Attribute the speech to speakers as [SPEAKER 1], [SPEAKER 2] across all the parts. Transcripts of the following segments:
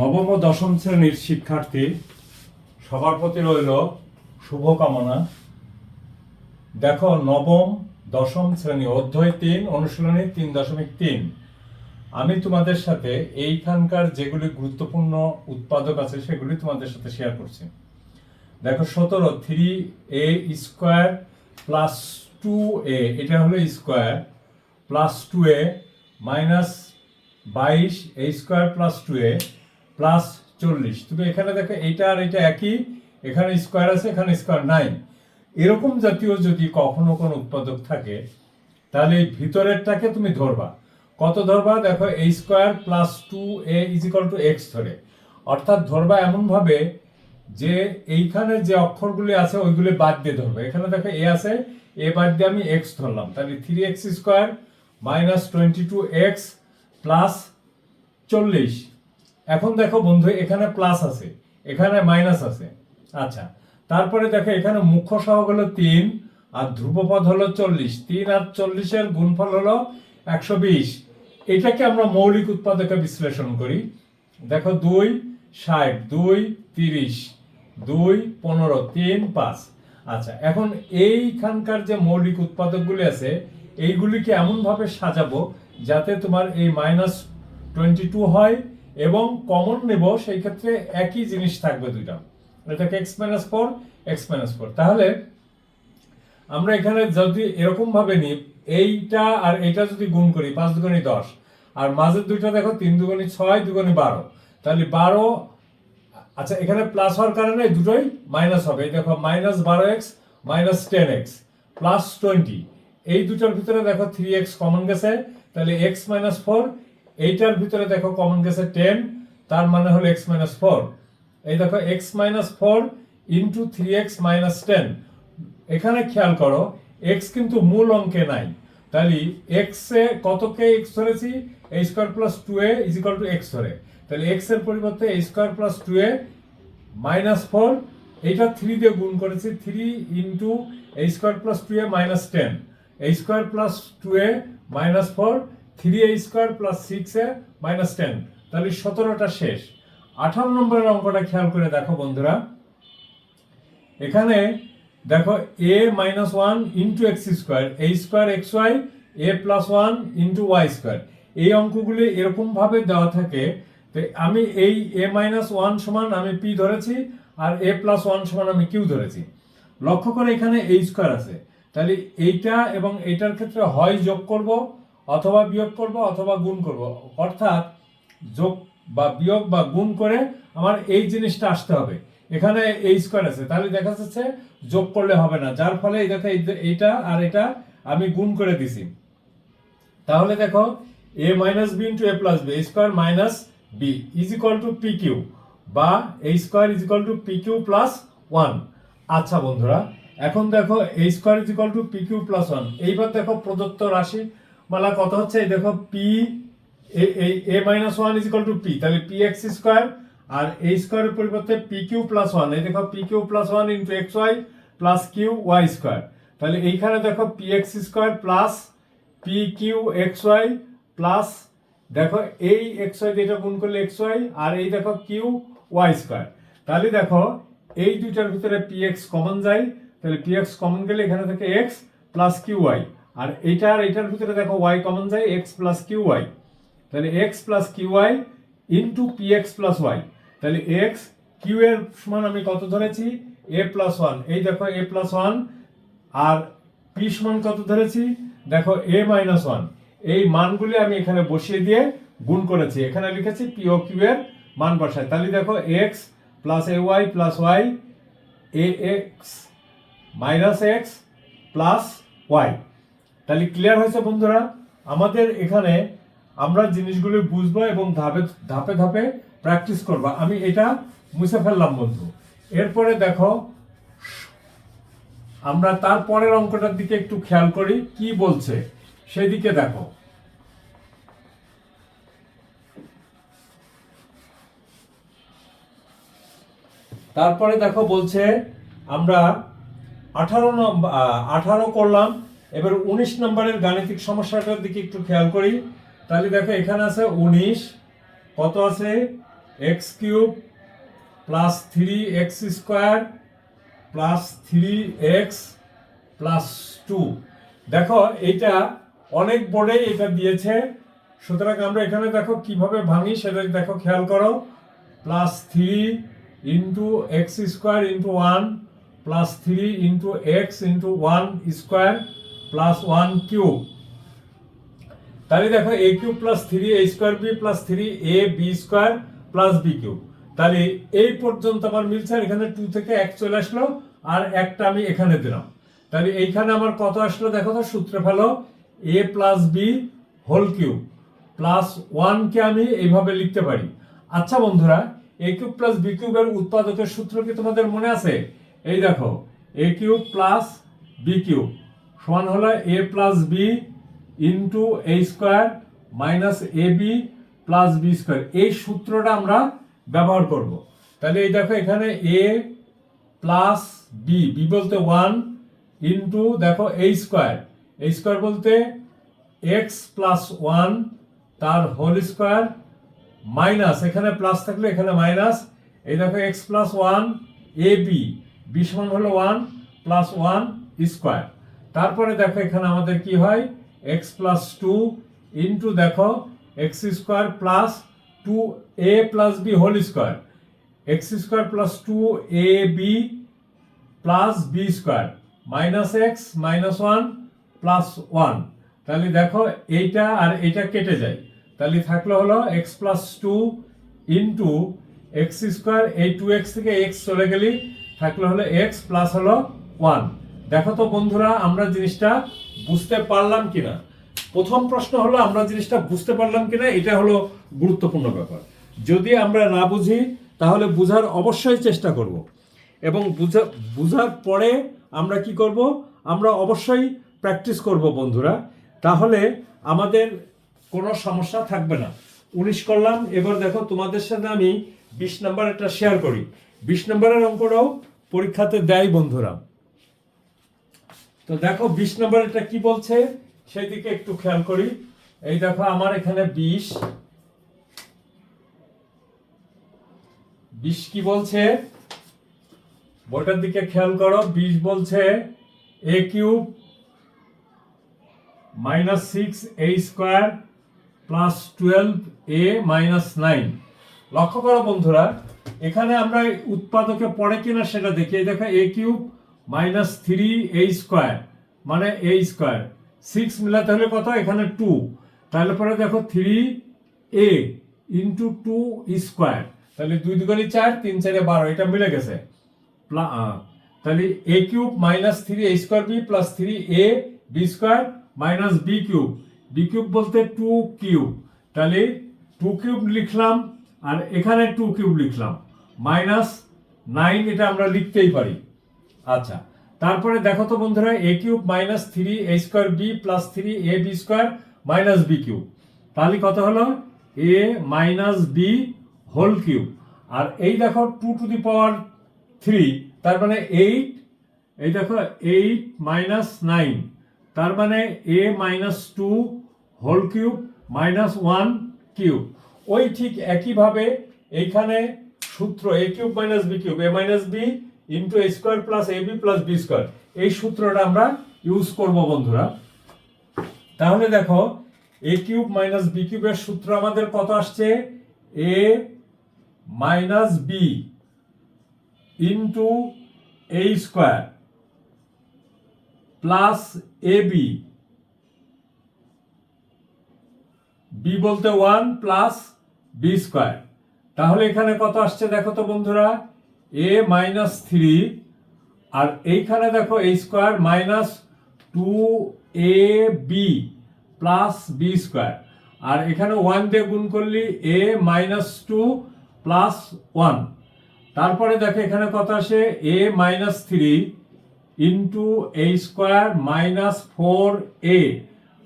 [SPEAKER 1] নবম ও দশম শ্রেণির শিক্ষার্থী, সবার প্রতি রইল শুভকামনা। দেখো, নবম, দশম শ্রেণি, অধ্যায় তিন, অনুশীলনী তিন দশমিক তিন। আমি তোমাদের সাথে এইখানকার যেগুলি গুরুত্বপূর্ণ উৎপাদক আছে, সেগুলি তোমাদের সাথে শেয়ার করছি। দেখো, সতেরো three a square plus two a এটা হলো square plus two a minus বাইশ a square plus two a plus চল্লিশ। তুমি এখানে দেখো এইটা আর এটা একই, এখানে স্কোয়ার আছে, এখানে স্কোয়ার নাই এরকম জাতীয় যদি কখনো কোনো উৎপাদক থাকে, তাহলে এই ভিতরেরটাকে তুমি ধরবা। কত ধরবা? দেখো a square plus two a equal to x ধরে। অর্থাৎ ধরবা এমনভাবে যে এইখানে যে অক্ষরগুলি আছে, ওইগুলি বাদ দিয়ে ধরবে। এখানে দেখো এ আছে, এ বাদ দিয়ে আমি এক্স ধরলাম। তাহলে three x square minus twenty two x plus চল্লিশ। এখন দেখো বন্ধু, এখানে প্লাস আছে, এখানে মাইনাস আছে। আচ্ছা তারপরে দেখো এখানে মুখ্য সহগ হলো তিন, আর ধ্রুবপদ হলো চল্লিশ। তিন আর চল্লিশের গুণফল হলো একশো বিশ। এটাকে আমরা মৌলিক উৎপাদকে বিশ্লেষণ করি। দেখো দুই, ষাট, দুই, তিরিশ, দুই, পনেরো, তিন, পাঁচ। আচ্ছা এখন এইখানকার যে মৌলিক উৎপাদকগুলি আছে, এইগুলিকে এমনভাবে সাজাবো যাতে তোমার এই মাইনাস টোয়েন্টি টু হয় এবং কমন নেব, সেই ক্ষেত্রে একই জিনিস থাকবে দুইটা। এটাকে x minus four x minus four তাহলে আমরা এখানে যদি এরকম ভাবে নিই, এইটা আর এইটা যদি গুণ করি, পাঁচ দুগুণি দশ, আর মাঝের দুইটা দেখো, তিন দুগুণি ছয়, দুগুণি বারো। তাহলে বারো আচ্ছা এখানে প্লাস হওয়ার কারণে দুটোই মাইনাস হবে। এই দেখো মাইনাস বারো x minus ten x plus twenty এই দুটোর ভিতরে দেখো থ্রি এক্স কমন গেছে। তাহলে এক্স মাইনাস ফোর এইটার ভিতরে দেখো কমন গেছে টেন তার মানে হলো এক্স মাইনাস ফোর এই দেখো x minus four into three x minus ten এখানে খেয়াল করো এক্স কিন্তু মূল অঙ্কে নাই। তাহলে এক্স এ কতকে এক্স ধরেছি? A square plus two a is equal to x ধরে। তাহলে এক্সের পরিবর্তে a square plus two a minus four এইটা থ্রি দিয়ে গুণ করেছি three into a square plus two a minus ten a square plus two a minus four three a square plus six a minus ten. তাহলে সতেরোটা শেষ। আঠারো নম্বরের অঙ্কটা খেয়াল করে দেখো বন্ধুরা। এখানে দেখো a minus one into x square a square x y a plus one into y square এই অঙ্কগুলি এরকম ভাবে দেওয়া থাকে তো আমি এই এ মাইনাস ওয়ান সমান আমি পি ধরেছি আর এ প্লাস ওয়ান সমান আমি কিউ ধরেছি। লক্ষ্য করে এখানে এই স্কোয়ার আছে। তাহলে এইটা এবং এইটার ক্ষেত্রে হয় যোগ করব। অথবা বিয়োগ করব অথবা গুণ করব। অর্থাৎ যোগ বা বিয়োগ বা গুণ করে আমার এই জিনিসটা আসতে হবে। এখানে এই স্কোয়ার আছে। তাহলে দেখা যাচ্ছে যোগ করলে হবে না। যার ফলে দেখো এইটা আর এটা আমি গুণ করে দিছি। তাহলে দেখো a minus b into a plus b square minus b is equal to p q বা a square is equal to p q plus one আচ্ছা বন্ধুরা, এখন দেখো a square is equal to p q plus one এইবার দেখো প্রদত্ত রাশি মালা কত হচ্ছে? এই দেখো p a minus one is equal to p তাহলে পি এক্স স্কোয়ার আর এ স্কোয়ারের পরিবর্তে পি কিউ প্লাস ওয়ান এই দেখো p q plus one into x y plus q y square তাহলে এইখানে দেখো p x square plus p q x y plus দেখো এই এক্স ওয়াই এটা গুণ করলে এক্স ওয়াই আর এই দেখো কিউ ওয়াই স্কোয়ার তাহলে দেখো এই দুইটার ভিতরে পি এক্স কমন যায়, তাহলে পি এক্স কমন গেলে এখানে থেকে এক্স প্লাস কিউ ওয়াই আর এইটার এইটার ভিতরে দেখো ওয়াই কমন যায় এক্স প্লাস কিউ ওয়াই তাহলে x plus q y into p x plus y তাহলে এক্স কিউ এর সমান আমি কত ধরেছি? এ প্লাস ওয়ান এই দেখো এ প্লাস ওয়ান আর পি সমান কত ধরেছি? দেখো এ মাইনাস ওয়ান এই মানগুলি আমি এখানে বসিয়ে দিয়ে গুণ করেছি। এখানে লিখেছি পি ও কিউ এর মান বসায়। তাহলে দেখো x plus a y plus y a x minus x plus y তাহলে ক্লিয়ার হয়েছে বন্ধুরা? আমাদের এখানে আমরা জিনিসগুলি বুঝব এবং ধাপে ধাপে ধাপে প্র্যাকটিস করব। আমি এটা মুছে ফেললাম বন্ধু। এরপরে দেখো, আমরা তার পরের অঙ্কটার দিকে একটু খেয়াল করি, কি বলছে? সেদিকে দেখো। তারপরে দেখো বলছে, আমরা আঠারো নম্বর আঠারো করলাম এবার উনিশ নম্বরের গাণিতিক সমস্যাটার দিকে একটু খেয়াল করি। তাহলে দেখো, এখানে আছে উনিশ, কত আছে? X cube plus three x square plus three x plus two. দেখো, এইটা অনেক বোর্ডে এটা দিয়েছে। সুতরাং আমরা এখানে দেখো কীভাবে ভাঙি সেটা দেখো খেয়াল করো। Plus three into x square into one, plus three into x into one square plus one cube তাহলে দেখো a cube plus three a square b plus three a b square plus b cube তাহলে এই পর্যন্ত আমার মিলছে, এখানে two থেকে এক চলে আসলো, আর একটা আমি এখানে দিলাম। তাহলে এইখানে আমার কত আসলো দেখো তো, সূত্রে ফেলো a plus b whole cube plus ওয়ানকে আমি এইভাবে লিখতে পারি। আচ্ছা বন্ধুরা এ কিউব প্লাস বি কিউবের উৎপাদকের সূত্র কি তোমাদের মনে আছে? এই দেখো a cube plus b cube সমান হলো a plus b into a square minus a b plus b square এই সূত্রটা আমরা ব্যবহার করব। তাহলে এই দেখো এখানে এ প্লাস বি বি বলতে ওয়ান ইন্টু দেখো এ স্কোয়ার এ স্কোয়ার বলতে এক্স প্লাস ওয়ান তার হোল স্কোয়ার মাইনাস এখানে প্লাস থাকলে এখানে মাইনাস এই দেখো x plus one a b b সমান হলো ওয়ান প্লাস ওয়ান স্কোয়ার তারপরে দেখো এখানে আমাদের কি হয়? এক্স প্লাস টু ইন্টু দেখো x square plus two a plus b whole square x square plus two a b plus b square minus x minus one plus one তাহলে দেখো এইটা আর এইটা কেটে যায়। তাহলে থাকল হলো x plus two into x square এই টু এক্স থেকে এক্স চলে গেলি, থাকল হলো এক্স প্লাস হলো ওয়ান দেখো তো বন্ধুরা, আমরা জিনিসটা বুঝতে পারলাম কিনা? প্রথম প্রশ্ন হলো, আমরা জিনিসটা বুঝতে পারলাম কিনা? এটা হলো গুরুত্বপূর্ণ ব্যাপার। যদি আমরা না বুঝি, তাহলে বুঝার অবশ্যই চেষ্টা করব। এবং বুঝা, বুঝার পরে আমরা কি করব? আমরা অবশ্যই প্র্যাকটিস করব বন্ধুরা। তাহলে আমাদের কোনো সমস্যা থাকবে না। উনিশ করলাম, এবার দেখো তোমাদের সাথে আমি বিশ নাম্বার একটা শেয়ার করি। বিশ নম্বরের অঙ্কটাও পরীক্ষাতে দেয় বন্ধুরা। তো দেখো, বিশ নম্বর এটা কি বলছে? সেই দিকে একটু খেয়াল করি। এই দেখো, আমার এখানে বিশ। বিশ কি বলছে? বইটার দিকে খেয়াল করো, বিশ বলছে a cube minus six a square plus twelve a minus nine লক্ষ্য করো বন্ধুরা, এখানে আমরা উৎপাদকে পড়ে কিনা সেটা দেখি। এই দেখো a cube minus three a square মানে এ স্কোয়ার। সিক্স মিলাতে হলে কত? এখানে টু তাহলে পরে দেখো three a into two square. তাহলে দুই দুগুণি চার, তিন চারে বারো, এটা মিলে গেছে। তাহলে a cube minus three a square b plus three a b square minus b cube b cube বলতে টু কিউব তাহলে টু কিউব লিখলাম, আর এখানে টু কিউব লিখলাম। মাইনাস নাইন এটা আমরা লিখতেই পারি। আচ্ছা। তারপরে দেখো তো বন্ধুরা a cube minus three a square b plus three a b square minus b cube তাহলে কত হলো? A minus b whole cube আর এই দেখো two to the power three তার মানে এইট এই দেখো এইট মাইনাস নাইন তার মানে a minus two whole cube minus one cube ওই ঠিক একইভাবে এইখানে সূত্র a cube minus b cube a minus b into a square plus a b plus b square এই সূত্রটা আমরা ইউজ করব বন্ধুরা। তাহলে দেখো এ কিউব মাইনাস বি কিউবের সূত্র আমাদের কত আসছে? A minus b into a square plus a b b বলতে ওয়ান প্লাস বি স্কোয়ার তাহলে এখানে কত আসছে দেখো তো বন্ধুরা? এ মাইনাস থ্রি আর এইখানে দেখো a square minus two a b plus b square আর এখানে ওয়ান দিয়ে গুণ করলি a minus two plus one তারপরে দেখো এখানে কত আসে? A minus three into a square minus four a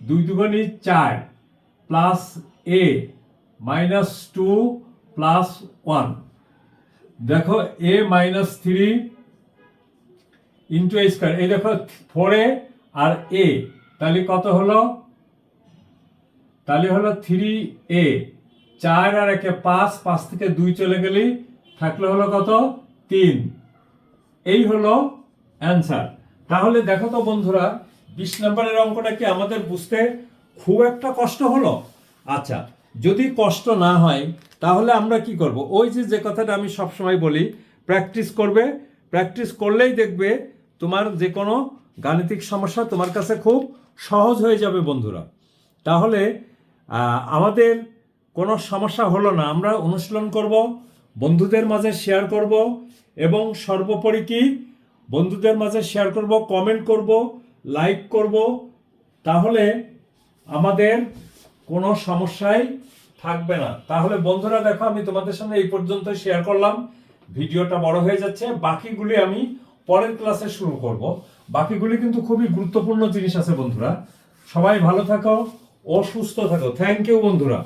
[SPEAKER 1] দুই দুগুণি চার plus a minus two plus one দেখো a minus three into a square এই দেখো ফোর এ আর এ তাহলে কত হলো? তাহলে হলো থ্রি এ চার আর একে পাঁচ পাঁচ থেকে দুই চলে গেলেই থাকলে হলো কত? তিন। এই হলো অ্যান্সার তাহলে দেখো তো বন্ধুরা, বিশ নম্বরের অঙ্কটা কি আমাদের বুঝতে খুব একটা কষ্ট হলো? আচ্ছা যদি কষ্ট না হয় তাহলে আমরা কি করব? ওই যে যে কথাটা আমি সবসময় বলি প্র্যাকটিস করবে। প্র্যাকটিস করলেই দেখবে তোমার যে কোনো গাণিতিক সমস্যা তোমার কাছে খুব সহজ হয়ে যাবে বন্ধুরা। তাহলে আমাদের কোনো সমস্যা হলো না। আমরা অনুশীলন করব, বন্ধুদের মাঝে শেয়ার করব এবং সর্বোপরি কি? বন্ধুদের মাঝে শেয়ার করব কমেন্ট করব লাইক করব। তাহলে আমাদের কোনো সমস্যাই থাকবে না। তাহলে বন্ধুরা দেখো, আমি তোমাদের সামনে এই পর্যন্ত শেয়ার করলাম। ভিডিওটা বড় হয়ে যাচ্ছে। বাকিগুলি আমি পরের ক্লাসে শুরু করব। বাকিগুলি কিন্তু খুবই গুরুত্বপূর্ণ জিনিস আছে বন্ধুরা। সবাই ভালো থাকো অসুস্থ সুস্থ থাকো। থ্যাংক ইউ বন্ধুরা।